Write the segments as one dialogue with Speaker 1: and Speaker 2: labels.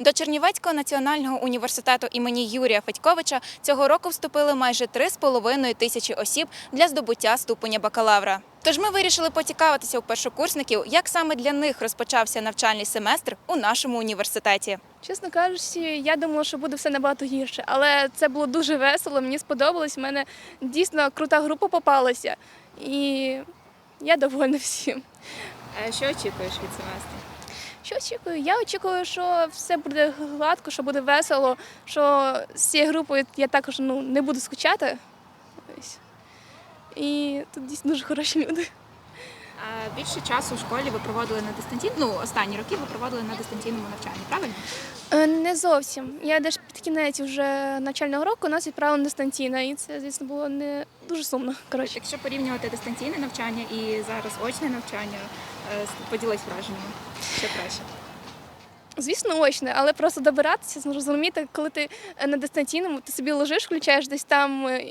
Speaker 1: До Чернівецького національного університету імені Юрія Федьковича цього року вступили майже 3,5 тисячі осіб для здобуття ступеня бакалавра. Тож ми вирішили поцікавитися у першокурсників, як саме для них розпочався навчальний семестр у нашому університеті.
Speaker 2: Чесно кажучи, я думала, що буде все набагато гірше, але це було дуже весело. Мені сподобалось. У мене дійсно крута група попалася, і я довольна всім.
Speaker 1: Що очікуєш від семестру?
Speaker 2: Що очікую? Я очікую, що все буде гладко, що буде весело, що з цією групою я також ну, не буду скучати. Ось. І тут дійсно дуже хороші люди.
Speaker 1: А більше часу в школі ви проводили на дистанційному, ну останні роки ви проводили на дистанційному навчанні, правильно?
Speaker 2: Е, Не зовсім. Я десь під кінець вже навчального року нас відправили дистанційно, і це, звісно, було не дуже сумно. Коротше.
Speaker 1: Якщо порівнювати дистанційне навчання і зараз очне навчання, поділись враженнями. Що краще?
Speaker 2: Звісно, очне, але просто добиратися, зрозуміти, коли ти е, на дистанційному, ти собі лежиш, включаєш десь там е,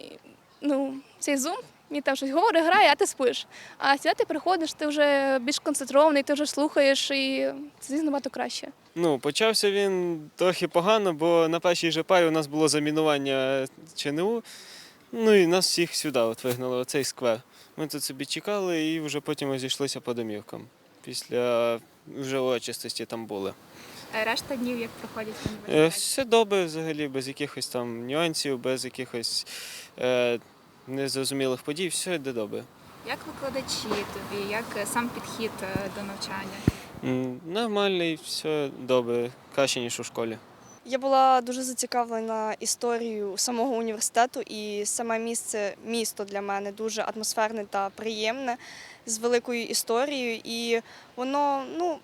Speaker 2: ну, цей зум, і там щось говорить, грає, а ти спиш. А сюди ти приходиш, ти вже більш концентрований, ти вже слухаєш, і це звісно набагато краще.
Speaker 3: Ну, почався він трохи погано, бо на першій же парі у нас було замінування ЧНУ. Ну і нас всіх сюди от вигнали, оцей сквер. Ми тут собі чекали і вже потім розійшлися по домівкам. Після вже урочистості там були.
Speaker 1: Е, Решта днів як проходять
Speaker 3: Е. Все добре взагалі, без якихось там нюансів, без якихось е, незрозумілих подій, все йде добре.
Speaker 1: Як викладачі тобі, як е, сам підхід е, до навчання?
Speaker 3: М, Нормальний, все добре, краще, ніж у школі.
Speaker 4: Я була дуже зацікавлена історією самого університету, і саме місце, місто для мене дуже атмосферне та приємне, з великою історією. І воно ну,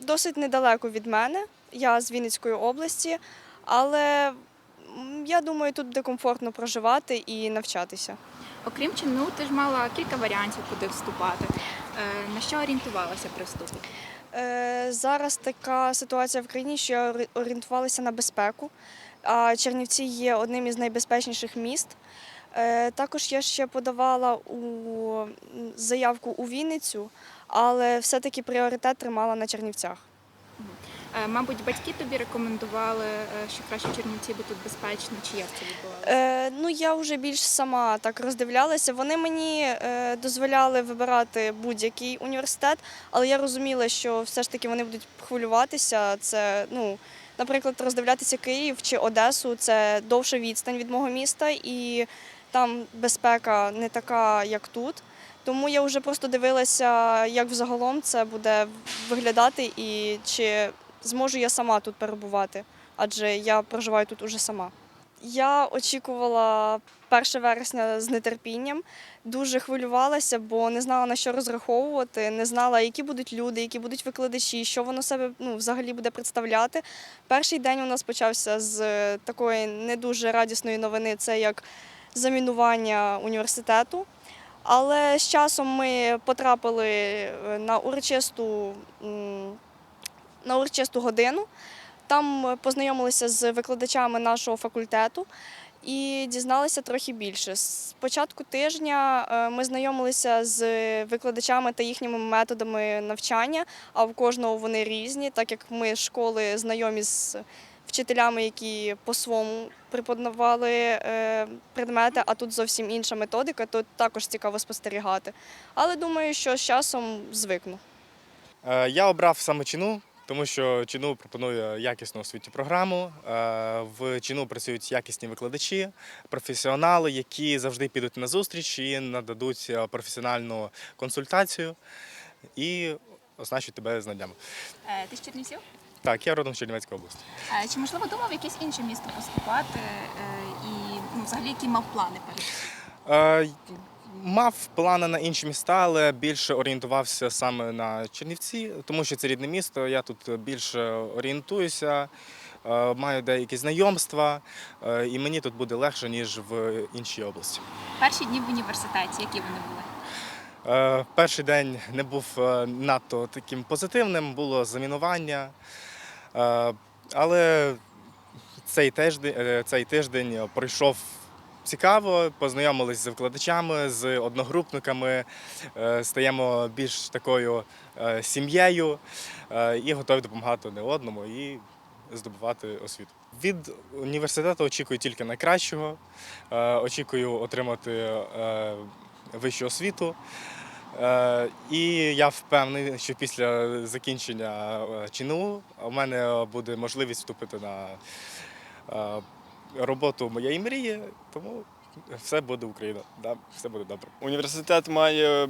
Speaker 4: досить недалеко від мене. Я з Вінницької області, але я думаю, тут буде комфортно проживати і навчатися.
Speaker 1: Окрім ЧНУ, ти ж мала кілька варіантів, куди вступати. Е, На що орієнтувалася при вступі?
Speaker 4: Е, Зараз така ситуація в країні, що я ори- на безпеку. А Чернівці є одним із найбезпечніших міст. Е, Також я ще подавала у заявку у Вінницю, але все-таки пріоритет тримала на Чернівцях.
Speaker 1: Е, Мабуть, батьки тобі рекомендували, е, що краще в Чернівці, бо тут безпечно, чи як це відбувалося?
Speaker 4: Е, ну, я вже більш сама так роздивлялася. Вони мені е, дозволяли вибирати будь-який університет, але я розуміла, що все ж таки вони будуть хвилюватися. Це, ну, наприклад, роздивлятися Київ чи Одесу це довша відстань від мого міста, і там безпека не така, як тут. Тому я вже просто дивилася, як взагалом це буде виглядати і чи зможу я сама тут перебувати, адже я проживаю тут уже сама. Я очікувала 1 вересня з нетерпінням. Дуже хвилювалася, бо не знала на що розраховувати, не знала, які будуть люди, які будуть викладачі, що воно себе ну, взагалі буде представляти. Перший день у нас почався з е, такої не дуже радісної новини, це як замінування університету. Але з часом ми потрапили е, на урочисту, на урочисту годину. Там е, познайомилися з викладачами нашого факультету і дізналися трохи більше. З початку тижня е, ми знайомилися з викладачами та їхніми методами навчання, а в кожного вони різні, так як ми з школи знайомі з вчителями, які по-своєму преподавали е, предмети, а тут зовсім інша методика, то також цікаво спостерігати. Але думаю, що з часом звикну.
Speaker 5: Я обрав саме чину, тому що чину пропонує якісну освітню програму. Е, В чину працюють якісні викладачі, професіонали, які завжди підуть на зустріч і нададуть е, професіональну консультацію і означать тебе знаннями.
Speaker 1: Е, Ти з Чернівців?
Speaker 5: Так, я родом з Чернівецької області.
Speaker 1: Чи можливо думав в якесь інше місто поступати і ну, взагалі які мав плани перед?
Speaker 5: Мав плани на інші міста, але більше орієнтувався саме на Чернівці, тому що це рідне місто. Я тут більше орієнтуюся, е, маю деякі знайомства, е, і мені тут буде легше, ніж в іншій області.
Speaker 1: Перші дні в університеті, які вони були?
Speaker 5: Е, Перший день не був надто таким позитивним, було замінування. Але цей тиждень, цей тиждень пройшов цікаво, познайомились з викладачами, з одногрупниками, е, стаємо більш такою е, сім'єю е, і готові допомагати одне одному і здобувати освіту. Від університету очікую тільки найкращого, очікую отримати вищу освіту. І я впевнений, що після закінчення ЧНУ у мене буде можливість вступити на роботу моєї мрії, тому все буде Україна. Да, все буде добре.
Speaker 3: Університет має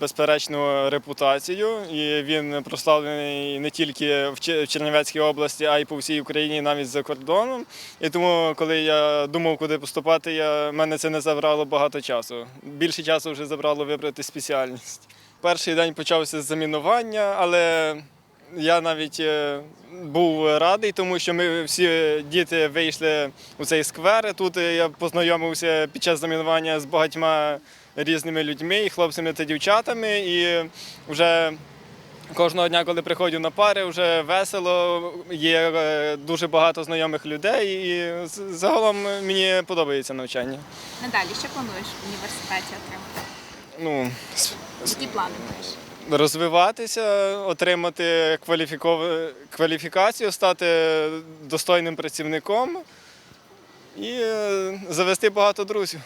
Speaker 3: безперечну репутацію, і він прославлений не тільки в Чернівецькій області, а й по всій Україні, навіть за кордоном. І тому, коли я думав, куди поступати, я, мене це не забрало багато часу. Більше часу вже забрало вибрати спеціальність. Перший день почався з замінування, але я навіть е, був радий, тому що ми всі діти вийшли у цей сквер. Тут е, я познайомився під час замінування з багатьма різними людьми, і хлопцями та дівчатами. І вже кожного дня, коли приходжу на пари, вже весело. Є е, дуже багато знайомих людей, і загалом мені подобається навчання.
Speaker 1: Надалі, що плануєш в університеті отримати?
Speaker 3: Ну,
Speaker 1: Які плани маєш?
Speaker 3: Розвиватися, отримати кваліфікацію, стати достойним працівником і е, завести багато друзів.